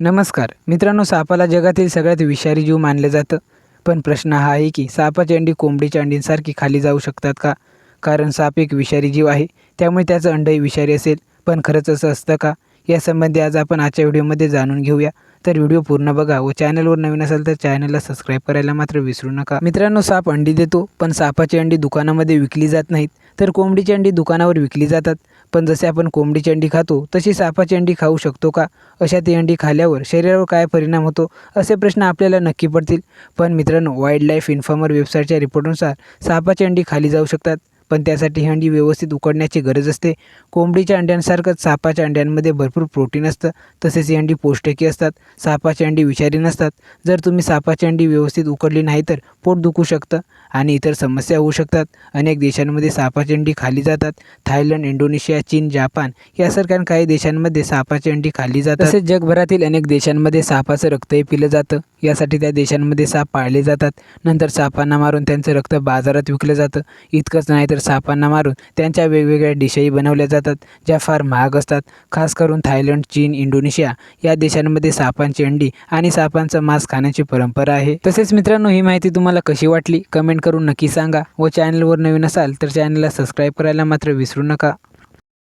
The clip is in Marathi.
नमस्कार. मित्रांनो सापाला जगातील सगळ्यात विषारी जीव मानलं जातं. पण प्रश्न हा आहे की सापाची अंडी कोंबडीच्या अंडींसारखी खाली जाऊ शकतात का? कारण साप एक विषारी जीव आहे त्यामुळे त्याचं अंडही विषारी असेल. पण खरंच असं असतं का? यासंबंधी आज आपण आजच्या व्हिडिओमध्ये जाणून घेऊया. तर व्हिडिओ पूर्ण बघा व चॅनलवर नवीन असाल तर चॅनलला सबस्क्राईब करायला मात्र विसरू नका. मित्रांनो साप अंडी देतो पण सापाची अंडी दुकानामध्ये विकली जात नाहीत. तर कोंबडीची अंडी दुकानावर विकली जातात. पण जसे आपण कोंबडीची अंडी खातो तशी सापाची अंडी खाऊ शकतो का? अशा ती अंडी खाल्यावर शरीरावर काय परिणाम होतो असे प्रश्न आपल्याला नक्की पडतील. पण मित्रांनो वाईल्ड लाईफ इन्फॉर्मर वेबसाईटच्या रिपोर्टनुसार सापाची अंडी खाली जाऊ शकतात. पण त्यासाठी ही अंडी व्यवस्थित उकडण्याची गरज असते. कोंबडीच्या अंड्यांसारखंच सापाच्या अंड्यांमध्ये भरपूर प्रोटीन असतं. तसेच ही अंडी पौष्टिकी असतात. सापाची अंडी विषारी नसतात. जर तुम्ही सापाची अंडी व्यवस्थित उकडली नाही तर पोट दुखू शकतं आणि इतर समस्या होऊ शकतात. अनेक देशांमध्ये सापाची अंडी खाली जातात. थायलंड इंडोनेशिया चीन जापान यासारख्या काही देशांमध्ये सापाची अंडी खाली जातात. तसेच जगभरातील अनेक देशांमध्ये सापाचं रक्तही पिलं जातं. यासाठी त्या देशांमध्ये साप पाळले जातात. नंतर सापांना मारून त्यांचं रक्त बाजारात विकलं जातं. इतकंच नाही तर सापांना मारून त्यांच्या वेगवेगळ्या डिशही बनवल्या जातात ज्या फार महाग असतात. खास करून थायलंड चीन इंडोनेशिया या देशांमध्ये सापांची अंडी आणि सापांचं मांस खाण्याची परंपरा आहे. तसेच मित्रांनो ही माहिती तुम्हाला कशी वाटली? कमेंट करून नक्की सांगा व चॅनलवर नवीन असाल तर चॅनलला सबस्क्राईब करायला मात्र विसरू नका.